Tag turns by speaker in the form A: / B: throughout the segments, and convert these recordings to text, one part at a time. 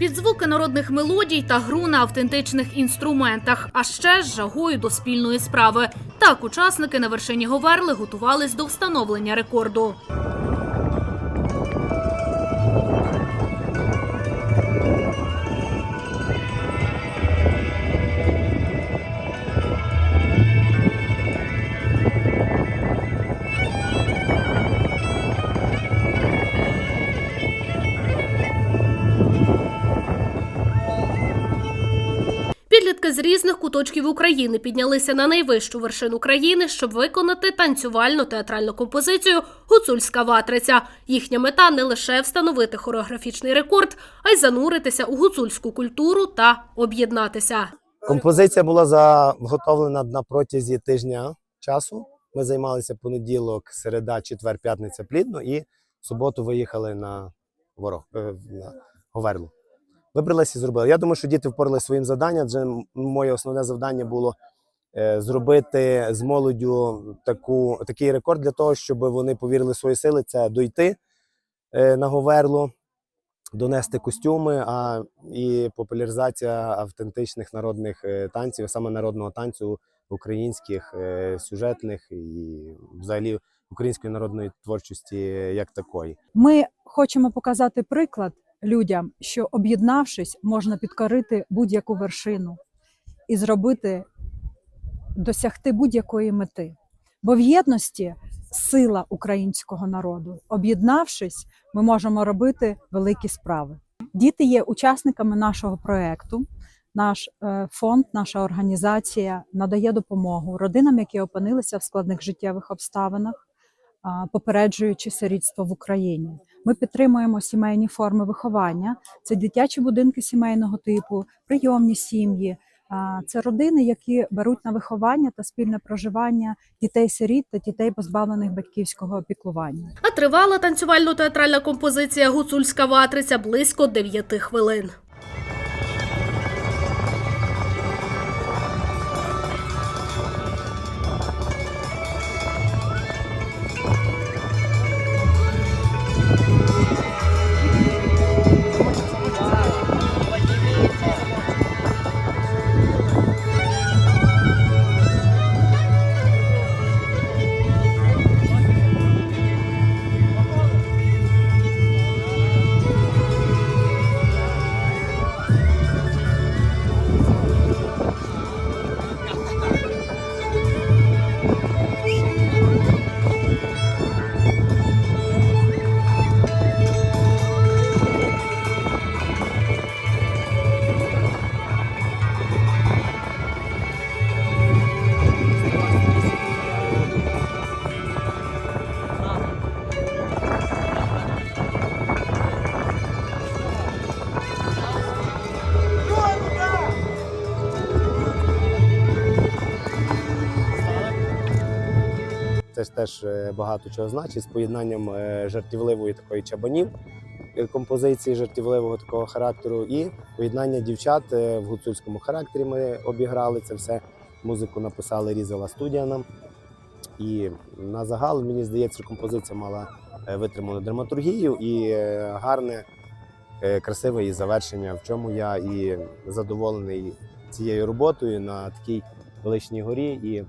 A: Під звуки народних мелодій та гру на автентичних інструментах, а ще з жагою до спільної справи. Так учасники на вершині Говерли готувались до встановлення рекорду. Підлітки з різних куточків України піднялися на найвищу вершину країни, щоб виконати танцювальну театральну композицію Гуцульська ватриця. Їхня мета не лише встановити хореографічний рекорд, а й зануритися у гуцульську культуру та об'єднатися.
B: Композиція була заготовлена на протязі тижня часу. Ми займалися понеділок, середа, четвер, п'ятниця плідно і суботу виїхали на ворог е, на Говерлу. Вибралися і зробили. Я думаю, що діти впоралися своїм завданням. Адже моє основне завдання було е, зробити з молоддю таку, такий рекорд для того, щоб вони повірили свої сили. Це дойти е, на Говерлу, донести костюми, а і популяризація автентичних народних е, танців, саме народного танцю українських сюжетних і взагалі української народної творчості як такої.
C: Ми хочемо показати приклад людям, що об'єднавшись, можна підкорити будь-яку вершину і зробити, досягти будь-якої мети. Бо в єдності сила українського народу. Об'єднавшись, ми можемо робити великі справи. Діти є учасниками нашого проекту. Наш е, фонд, наша організація надає допомогу родинам, які опинилися в складних життєвих обставинах, попереджуючи сирітство в Україні. Ми підтримуємо сімейні форми виховання. Це дитячі будинки сімейного типу, прийомні сім'ї. Це родини, які беруть на виховання та спільне проживання дітей-сиріт та дітей, позбавлених батьківського опікування.
A: А тривала танцювально-театральна композиція Гуцульська ватриця близько 9 хвилин.
B: Це ж теж е, багато чого значить з поєднанням е, жартівливої такої чабанів, е, композиції жартівливого такого характеру, і поєднання дівчат в гуцульському характері. Ми обіграли це все. Музику написали, різала студія нам. І на загал, мені здається, композиція мала витриману драматургію і гарне, красиве її завершення, в чому я і задоволений цією роботою на такій величній горі. І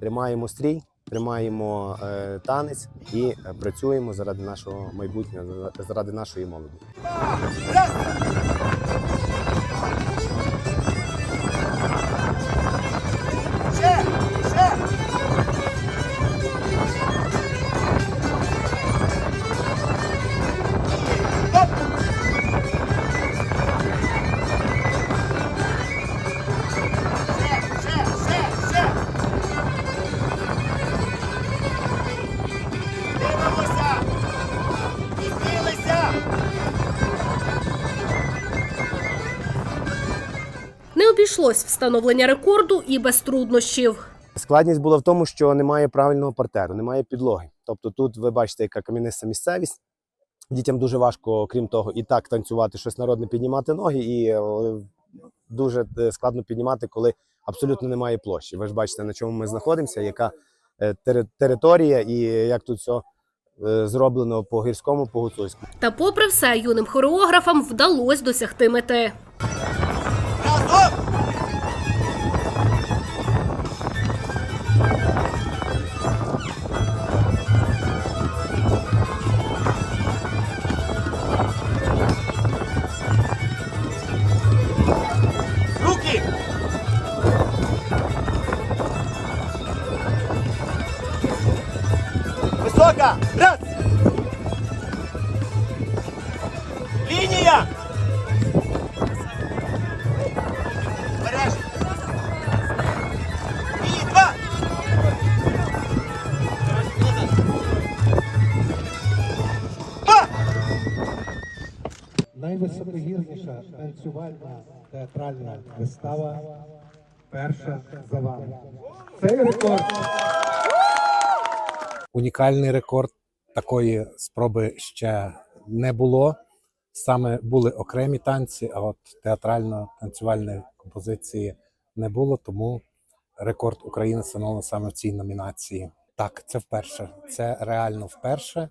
B: тримаємо стрій, тримаємо е, танець і е, працюємо заради нашого майбутнього, заради нашої молоді.
A: Обійшлось встановлення рекорду і без труднощів.
B: Складність була в тому, що немає правильного партеру, немає підлоги. Тобто тут ви бачите, яка кам'яниста місцевість. Дітям дуже важко, крім того, і так танцювати щось народне, піднімати ноги, і е, дуже е, складно піднімати, коли абсолютно немає площі. Ви ж бачите, на чому ми знаходимося, яка е, територія і як тут все зробленого по гірському, по гуцульському.
A: Та, попри все, юним хореографам вдалося досягти мети.
D: Висока! Раз! Лінія! Береш!
E: Найвисокогірніша танцювальна театральна вистава перша за вами. Цей рекорд унікальний рекорд. Такої спроби ще не було. Саме були окремі танці, а от театрально-танцювальної композиції не було, тому рекорд України встановлено саме в цій номінації. Так, це вперше. Це реально вперше.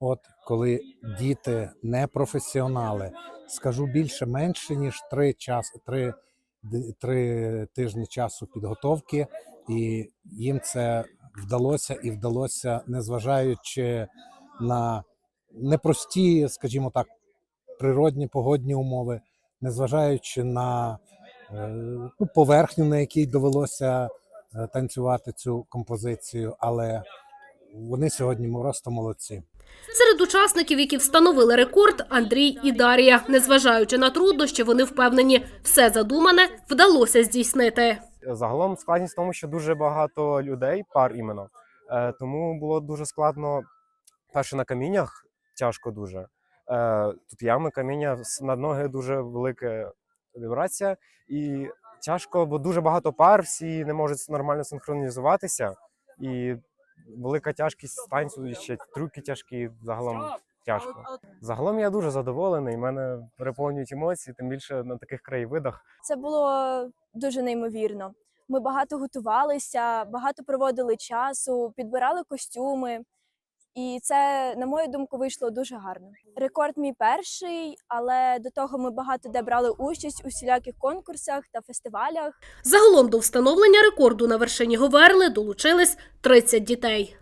E: От коли діти не професіонали, скажу більше, менше ніж три час, три, три тижні часу підготовки, і їм це вдалося і вдалося, незважаючи на непрості, скажімо так, природні погодні умови, незважаючи на е, ну, поверхню, на якій довелося е, танцювати цю композицію, але вони сьогодні просто молодці.
A: Серед учасників, які встановили рекорд, Андрій і Дар'я. Незважаючи на труднощі, вони впевнені, все задумане вдалося здійснити.
F: Загалом складність в тому, що дуже багато людей, пар іменно. Е, тому було дуже складно. Перше на каміннях тяжко дуже. Е, тут ями, каміння, над ноги дуже велика вібрація. І тяжко, бо дуже багато пар, всі не можуть нормально синхронізуватися. І велика тяжкість танцю, ще трюки тяжкі, загалом тяжко. Загалом я дуже задоволений, мене переповнюють емоції, тим більше на таких краєвидах.
G: Це було дуже неймовірно. Ми багато готувалися, багато проводили часу, підбирали костюми. І це, на мою думку, вийшло дуже гарно. Рекорд мій перший, але до того ми багато де брали участь у всіляких конкурсах та фестивалях.
A: Загалом до встановлення рекорду на вершині Говерли долучились 30 дітей.